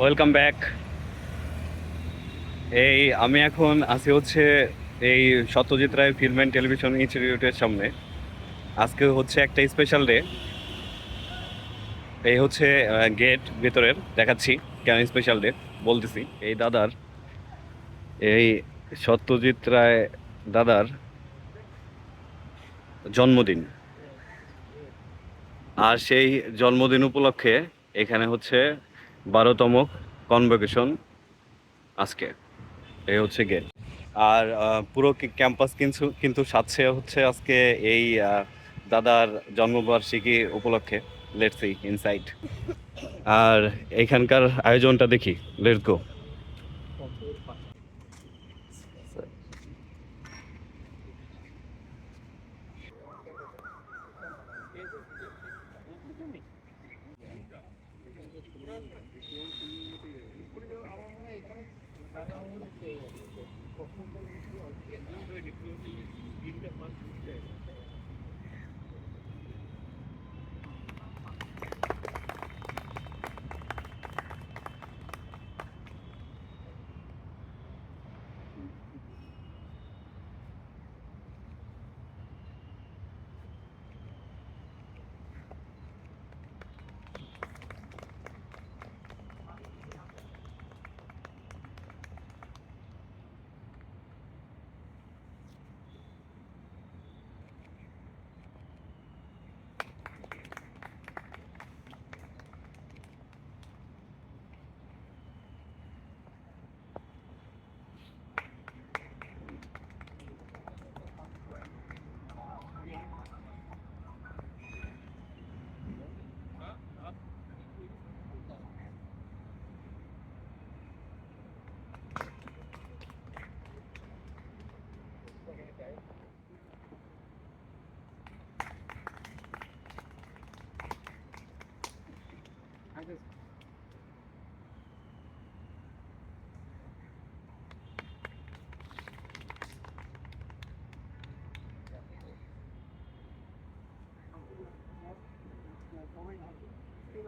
Welcome back এই, আমি এখন আছি হচ্ছে এই Satyajit Ray film and television ইনস্টিটিউটের সামনে। আজকে হচ্ছে একটা স্পেশাল ডে এই হচ্ছে গেট ভেতরের, দেখাচ্ছি কেন স্পেশাল ডে বলতেছি। এই দাদার, এই সত্যজিৎ রায় দাদার জন্মদিন। আর সেই জন্মদিন উপলক্ষে এখানে হচ্ছে বারোতম কনভোকেশন আজকে। এই হচ্ছে গেট। আর পুরো ক্যাম্পাস কিন্তু কিন্তু সাজছে হচ্ছে আজকে এই দাদার জন্মবার্ষিকী উপলক্ষে। লেটসি ইনসাইড আর এখানকার আয়োজনটা দেখি লেটস গো Thank you.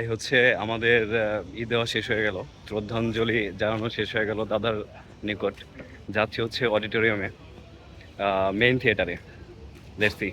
এই হচ্ছে আমাদের ঈদ দেওয়া শেষ হয়ে গেল। শ্রদ্ধাঞ্জলি জানানো শেষ হয়ে গেল দাদার নিকট। যাচ্ছি হচ্ছে অডিটোরিয়ামে মেইন থিয়েটারে সি